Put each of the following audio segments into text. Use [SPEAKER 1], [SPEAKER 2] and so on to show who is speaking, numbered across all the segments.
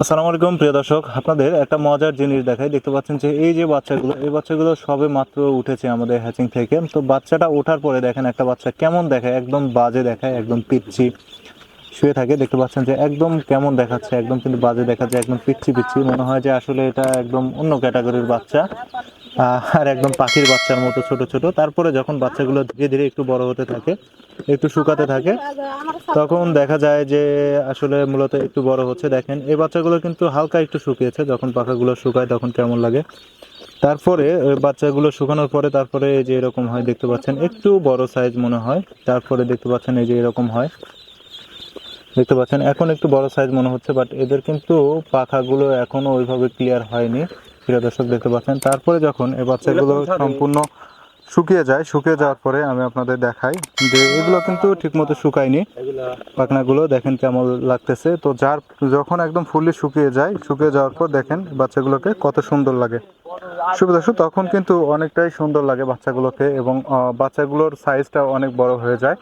[SPEAKER 1] আসসালামু আলাইকুম, প্রিয় দর্শক। আপনাদের একটা মজার জিনিস দেখাই। দেখতে পাচ্ছেন যে এই যে বাচ্চাগুলো, এই বাচ্চাগুলো সবে মাত্র উঠেছে আমাদের হ্যাচিং থেকে। তো বাচ্চাটা ওঠার পরে দেখেন একটা বাচ্চা কেমন দেখায়, একদম বাজে দেখায়, একদম পিচ্ছি শুয়ে থাকে। দেখতে পাচ্ছেন যে একদম কেমন দেখাচ্ছে, একদম কিন্তু বাজে দেখাচ্ছে, একদম পিচ্ছি পিচ্ছি। মনে হয় যে আসলে এটা একদম অন্য ক্যাটাগরির বাচ্চা। আর একদম পাখির বাচ্চার মতো ছোট ছোট। তারপরে যখন বাচ্চাগুলো ধীরে ধীরে একটু বড় হতে থাকে, একটু শুকাতে থাকে, তখন দেখা যায় যে আসলে মূলত একটু বড় হচ্ছে। দেখেন, এই বাচ্চাগুলো কিন্তু হালকা একটু শুকিয়েছে, যখন পাখাগুলো শুকায় তখন কেমন লাগে। তারপরে বাচ্চাগুলো শুকানোর পরে, তারপরে এই যে এরকম হয়, দেখতে পাচ্ছেন, একটু বড় সাইজ মনে হয়। তারপরে দেখতে পাচ্ছেন এই যে এরকম হয়। দেখতে পাচ্ছেন, এখন একটু বড় সাইজ মনে হচ্ছে বাট এদের কিন্তু পাখাগুলো এখনও ওইভাবে ক্লিয়ার হয়নি। প্রিয় দর্শক দেখতে পাচ্ছেন তারপরে যখন এই বাচ্চাগুলো সম্পূর্ণ শুকিয়ে যায় শুকিয়ে যাওয়ার পরে আমি আপনাদের দেখাই যে এগুলো কিন্তু ঠিকমতো শুকায়নি। পাখনাগুলো দেখেন কেমন লাগতেছে। তো যার যখন একদম ফুললি শুকিয়ে যায় শুকিয়ে যাওয়ার পর দেখেন বাচ্চাগুলোকে কত সুন্দর লাগে। দর্শক তখন কিন্তু অনেকটাই সুন্দর লাগে বাচ্চাগুলোকে এবং বাচ্চাগুলোর সাইজটা অনেক বড় হয়ে যায়।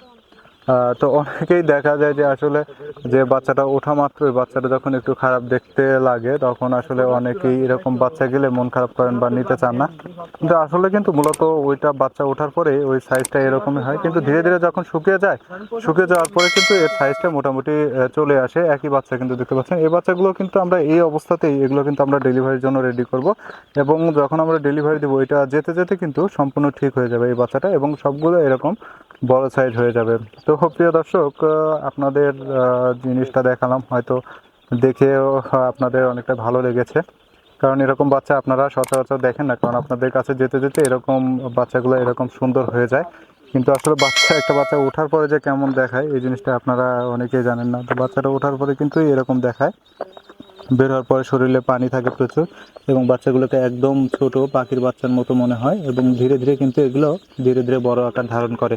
[SPEAKER 1] তো অনেকেই দেখা যায় যে আসলে যে বাচ্চাটা ওঠা মাত্রই বাচ্চাটা যখন একটু খারাপ দেখতে লাগে, তখন আসলে অনেকেই এরকম বাচ্চা গেলে মন খারাপ করেন বা নিতে চান না। কিন্তু আসলে কিন্তু মূলত ওইটা বাচ্চা ওঠার পরে ওই সাইজটা এরকমই হয়। কিন্তু ধীরে ধীরে যখন শুকিয়ে যায়, শুকিয়ে যাওয়ার পরে কিন্তু এর সাইজটা মোটামুটি চলে আসে। একই বাচ্চা কিন্তু দেখতে পাচ্ছেন। এই বাচ্চাগুলো কিন্তু আমরা এই অবস্থাতেই এগুলো কিন্তু আমরা ডেলিভারির জন্য রেডি করব এবং যখন আমরা ডেলিভারি দেবো, এটা যেতে যেতে কিন্তু সম্পূর্ণ ঠিক হয়ে যাবে এই বাচ্চাটা এবং সবগুলো এরকম বড় সাইজ হয়ে যাবে। তো প্রিয় দর্শক আপনাদের জিনিসটা দেখালাম। হয়তো দেখেও আপনাদের অনেকটা ভালো লেগেছে। কারণ এরকম বাচ্চা আপনারা সচরাচর দেখেন না। কারণ আপনাদের কাছে যেতে যেতে এরকম বাচ্চাগুলো এরকম সুন্দর হয়ে যায়। কিন্তু আসলে বাচ্চা, একটা বাচ্চা ওঠার পরে যে কেমন দেখায়, এই জিনিসটা আপনারা অনেকেই জানেন না। তো বাচ্চাটা ওঠার পরে কিন্তু এরকম দেখায়। বের হওয়ার পরে শরীরে পানি থাকে প্রচুর এবং বাচ্চাগুলোকে একদম ছোট পাখির বাচ্চার মতো মনে হয় এবং ধীরে ধীরে কিন্তু এগুলো ধীরে ধীরে বড় আকার ধারণ করে।